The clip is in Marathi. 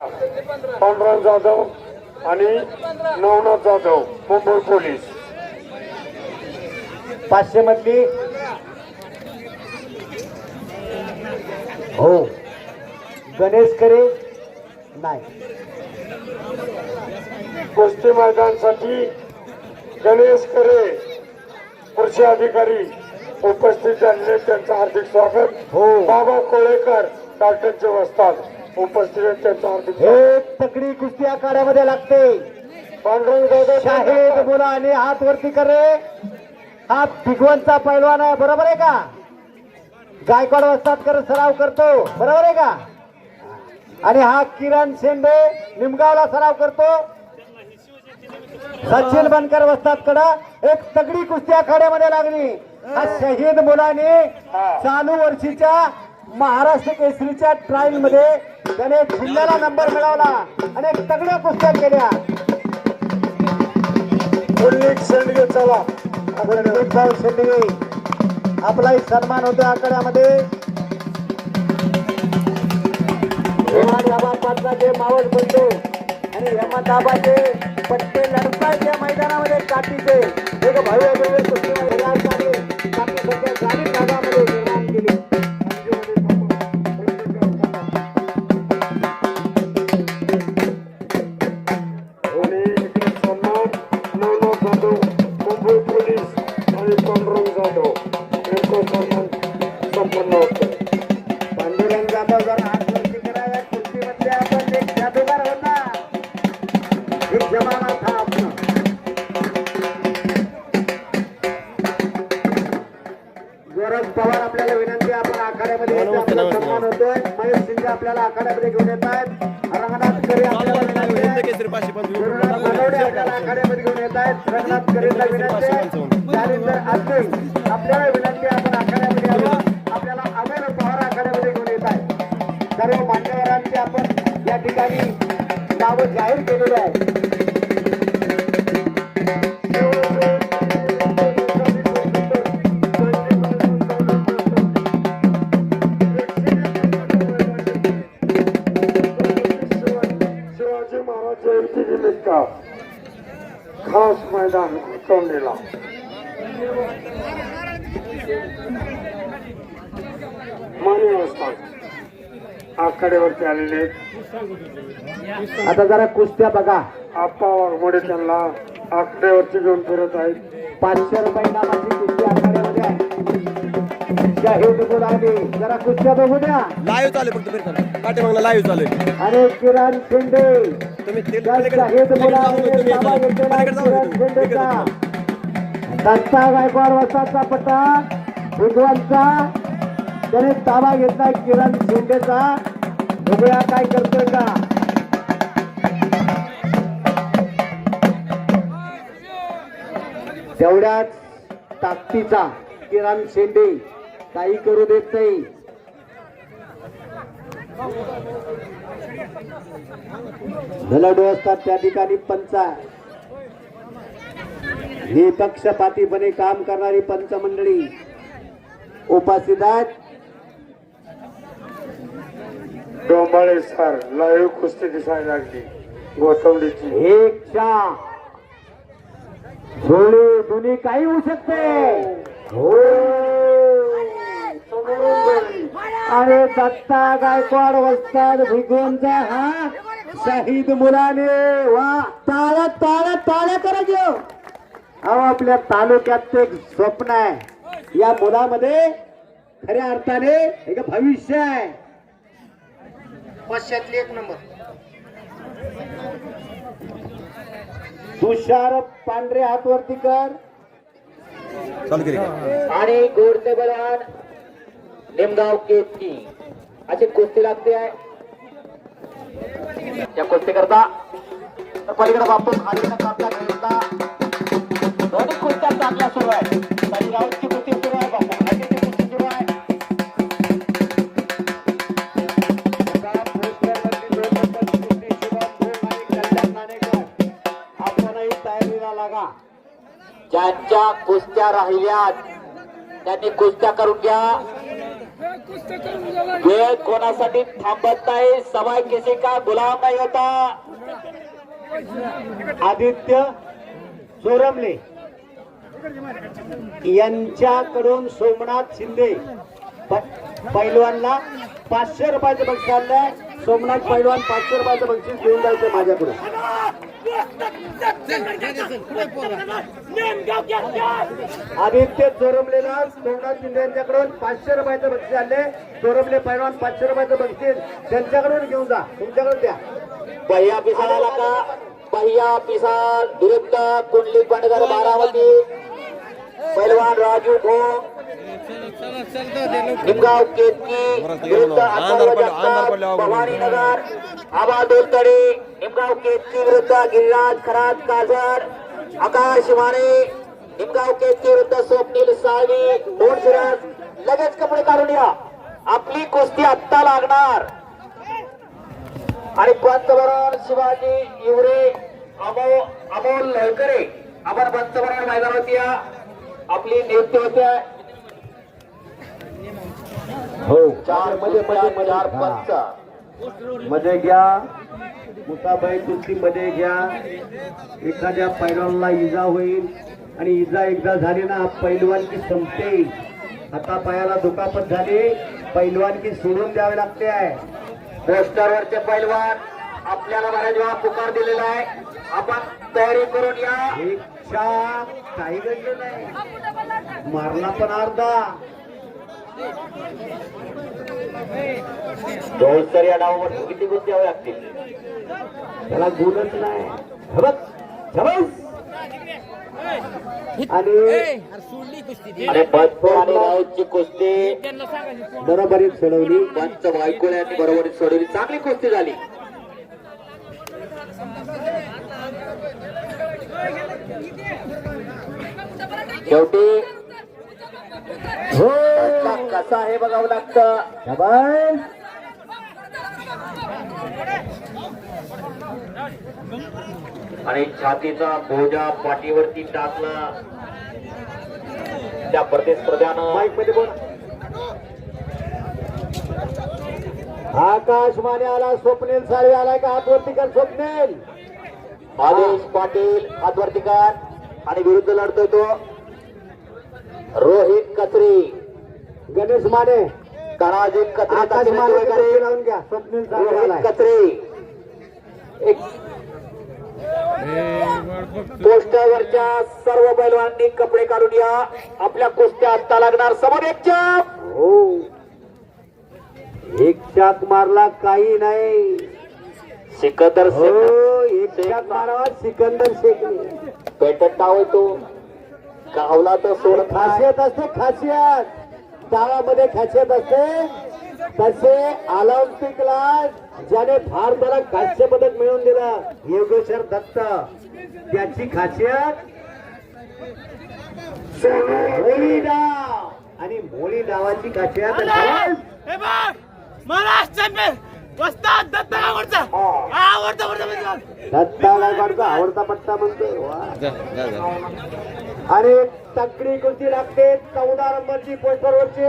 पांडुरंग जाधव आणि नवनाथ जाधव मुंबई पोलीस. पाचशे मधली? हो. गणेश करे नाही. कुस्ती मैदानासाठी गणेश करे कृषी अधिकारी उपस्थित झालेले त्यांचं हार्दिक स्वागत. हो. बाबा कोळेकर डॉक्टरचे वस्ताद. हे तकडी कुस्ती आखाड्यामध्ये लागते. शाहेद बोला आणि हात वरती करे. हा भिगवंतचा पैलवान आहे बरोबर आहे का? गायकवाड वस्तात कर सराव करतो बरोबर आहे का? आणि हा किरण शेंडे निमगावला सराव करतो. सचिन बनकर वस्तात कडं एक तगडी कुस्ती आखाड्यामध्ये लागली. हा शहीद मुलाने चालू वर्षीच्या महाराष्ट्र केसरीच्या ट्रायलमध्ये त्याने जिल्ह्याला नंबर मिळवला. आणि एक तगड्या पुस्तक केल्या. शेंडगे चला रणजितभाऊ शेंडगे. आपलाही सन्मान होतो आकड्यामध्ये जे मावळ बनतो आणि हेमंताबाचे पट्टे लढतात या मैदानामध्ये काठीचे. एक भव्य पांडुरंग जाधव यांचा सन्मान संपन्न गौरव पवार आपल्याला विनंती आपण आखाड्यामध्ये सन्मान होतोय. महेश शिंदे आपल्याला आखाड्यामध्ये घेऊन येत आहेत. रंगनाथ करे आपल्याला आखाड्यामध्ये घेऊन येत आहेत. रंगनाथ करेला विनंती आहे. त्यानंतर आजचे आपल्याला विनंती आपण आखाड्यामध्ये यावं. आपल्याला अमेर पवार आखाड्यामध्ये घेऊन येत आहे सर्व मान्यवरांची आपण या ठिकाणी नावं जाहीर केलेली आहे तोंडीला. असतात आखाड्यावरती आलेले आहेत. आता जरा कुस्त्या बघा. आप्पा वाघमोडे त्यांना आकड्यावरती घेऊन फिरत आहेत. पाचशे रुपये कुस्ती जाहीर जरा कुस्त्या बघू द्या. लाईव्ह चालू फक्त फिरताना पाठीमागला लाईव्ह चालू आहे. आणि किरण शिंदे. तुम्ही ते त्या पलीकडे- शाहीद पलीकडे जाऊ मुलाने नका तुम्ही ताबा आता. घेतलेला पलीकडे जाऊ किरण नका तुम्ही. इकडे शिंदेचा. दत्ता गायकवाड वसाचा पट्टा. त्याने ताबा घेतला किरण शिंदेचा. बघूया काय करतोय का. तेवढ्याच ताकदीचा किरण शेंडे काही करू देत नाही. धलडो असतात त्या ठिकाणी पंचा. निपक्षपातीपणे काम करणारी पंच मंडळी उपस्थित आहेत डोंबाळे सर लाईव्ह कुस्ती दिसायला लागली. गोठवडीची एक चा झोळी दोन्ही काही होऊ शकते. हो. अरे दत्ता गायकवाड वस्ताद भिगवंचा हा. शहीद मुलाने वा. टाळ्या टाळ्या टाळ्या करायचो अहो आपल्या तालुक्यात एक स्वप्न आहे. या मुलामध्ये खऱ्या अर्थाने एक भविष्य आहे. पाचशेतली एक नंबर. तुषार पांढरे हातवरती कर. चालू केली. का? आणि गोडचे बलवान निमगाव केतकी अशी कुस्ती लागते आहे. या कुस्ती करता पलीकडे बापू खाली कापला खेळता. दोन्ही कुस्त्या चांगल्या सुरू आहे. पलीगावची कुस्ती सुरू आहे बापू खालीची कुस्ती सुरू आहे. आपणही तयारीला लागा. ज्यांच्या कुस्त्या राहिल्यात त्यांनी कुस्त्या करून घ्या. वेळ कोणासाठी थांबत नाही सवाय किसी का गुलाम नाही होता? आदित्य चोरमले यांच्याकडून सोमनाथ शिंदे पैलवानला पाचशे रुपयाचं बक्षीस आणलंय. सोमनाथ पैलवान पाचशे रुपयाचं बक्षीस घेऊन जायचं माझ्याकडून आदित्य चोरमलेला सोमनाथ शिंदे यांच्याकडून पाचशे रुपयाचं बक्षीस आणले. चोरमले पैलवान पाचशे रुपयाचं बक्षीस त्यांच्याकडून घेऊन जा. तुमच्याकडून द्या. पहिया पिसाळ आला का पहिया पिसाळ विरुद्ध कुंडली बंडगर बारामती. पैलवान राजू भोग निमगाव केतकी विरुद्ध भवानीनगर आबा दोलतडे निमगाव केतकी विरुद्ध गिरिराज खरात काजर आकाश माने निमगाव केतकी विरुद्ध स्वप्नील साळवी दोन शिरस लगेच कपडे काढून या आपली कुस्ती आत्ता लागणार आणि पंतप्रधान शिवाजी इवरे अमो अमोल लहकरे आपण पंतप्रधान मैदानावरती या आपली नियुक्ती होते हो. चारमध्ये मध्ये मध्ये चार. पंच. मध्ये घ्या. मुताबाई कुस्ती मध्ये घ्या. एखाद्या पैलवानला इजा होईल. आणि इजा एकदा झाली ना पैलवानकी संपते. हातापायाला दुखापत झाली. पैलवानकी सोडून द्यावी लागते. आहे पोस्टरवरचे पैलवान आपल्याला बऱ्याच वेळा पुकार दिलेला आहे. आपण तयारी करून या. काही घडलं नाही. मारला पण अर्धा. दोस्तर या डावावर किती गुण द्यावे लागतील? त्याला गुणच नाही. झबक, झबक. आणि अरे पंच आणि राऊतची कुस्ती. बरोबरीत सोडवली. पंच बायकोले यांनी बरोबर सोडवली. चांगली कुस्ती झाली. शेवटी कसा आहे बघावं लागतं. आणि छातीचा बोजा पाठीवरती टाकला. त्या प्रतिस्पर्ध्यानं माईकमध्ये बोल. आकाश माने आला स्वप्नील साळी आलाय का? हातवरती कर स्वप्नील. आदेश पाटील हातवर्तीकार आणि विरुद्ध लढतोय तो रोहित कचरे. गणेश माने. कुस्ती लावून घ्या. स्वप्नील एक सर्व पैलवानांनी कपडे काढून या. आपल्या कुस्त्या आत्ता लागणार. समोर एक चाप. हो. एक शाक मारला काही नाही. सिकंदर हो शेख. एक शाक मारावा सिकंदर शेखनी पेटत डाव तो गावला तर नाही. खासियत असते खासियत. डावामध्ये खासियत असते तसे ऑलिम्पिकला ज्याने भारताला कांस्य पदक मिळवून दिलं योगेश्वर दत्त. त्याची खासियत मोळी डाव आणि मोळी डावाची खासियत महाराष्ट्र दत्त आवडता पट्टा म्हणतोय. आणि तकडी कुस्ती लागते. चौदा नंबरची पोस्टरवरची